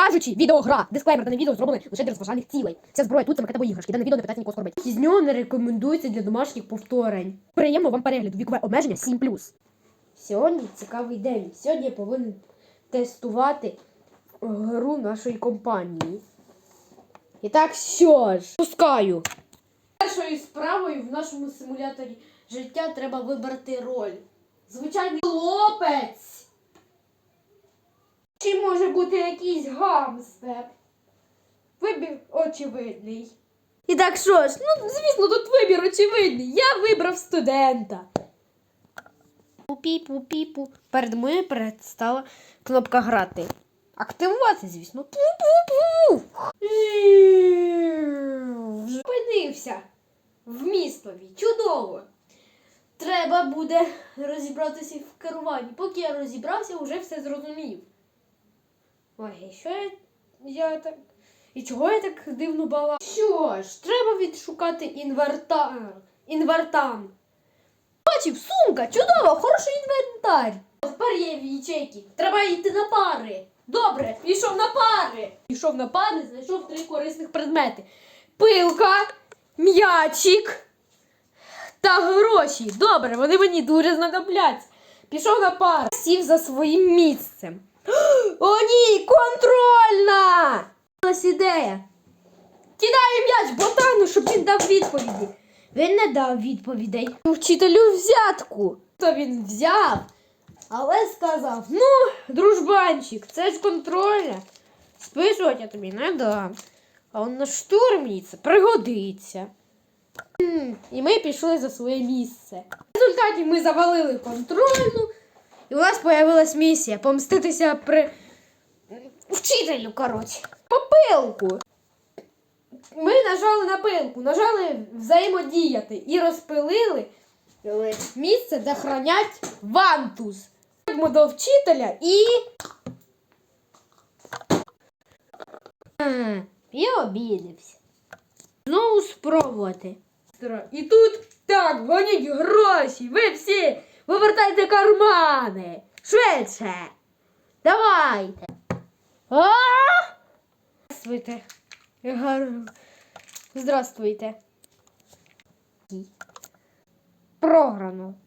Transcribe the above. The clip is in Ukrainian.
кажучи, відеогра, дисклеймер, дане відео зроблене лише для розважальних цілей. Ця зброя тут це макетові іграшки, дане відео не питання нікого скорбить. Нього не рекомендується для домашніх повторень. Приємно вам перегляду, вікове обмеження 7+. Сьогодні цікавий день. Сьогодні я повинен тестувати гру нашої компанії. І так, що ж, пускаю. Першою справою в нашому симуляторі життя треба вибрати роль. Звичайний хлопець. Чи може бути якийсь гамстер? Вибір очевидний. І так що ж, ну звісно, тут вибір очевидний. Я вибрав студента. Пупі-пупі-пу. Перед мною предстала кнопка грати. Активувати, звісно. Пу-пу-пу. Зупинився в містові. Чудово. Треба буде розібратися в керуванні. Поки я розібрався, вже все зрозумів. Ой, що я, я так. І чого я так дивно бала? Що ж, треба відшукати інвертар. Інвертан. Бачив, сумка, чудово, хороший інвентар. Тепер є ячейки. Треба йти на пари. Добре, пішов на пари. Пішов на пари, знайшов три корисних предмети: пилка, м'ячик та гроші. Добре, вони мені дуже знадобляться. Пішов на пари, сів за своїм місцем. О, ні, контрольна! Ось ідея. Кидаю м'яч ботану, щоб він дав відповіді. Він не дав відповідей. Вчителю взятку. То він взяв, але сказав: ну, дружбанчик, це ж контрольна. Списувати я тобі не дам. А он на штурмі це пригодиться. І ми пішли за своє місце. В результаті ми завалили контрольну, і у нас появилась місія помститися при вчителю, коротше. По пилку. Ми нажали на пилку, нажали взаємодіяти і розпилили місце, де хранять вантус. Йдемо до вчителя і. Я обідався. Знову спробувати. І тут так, гоніть гроші. Ви всі вивертайте кармани. Швидше. Давайте. Здравствуйте. Здравствуйте. Програно.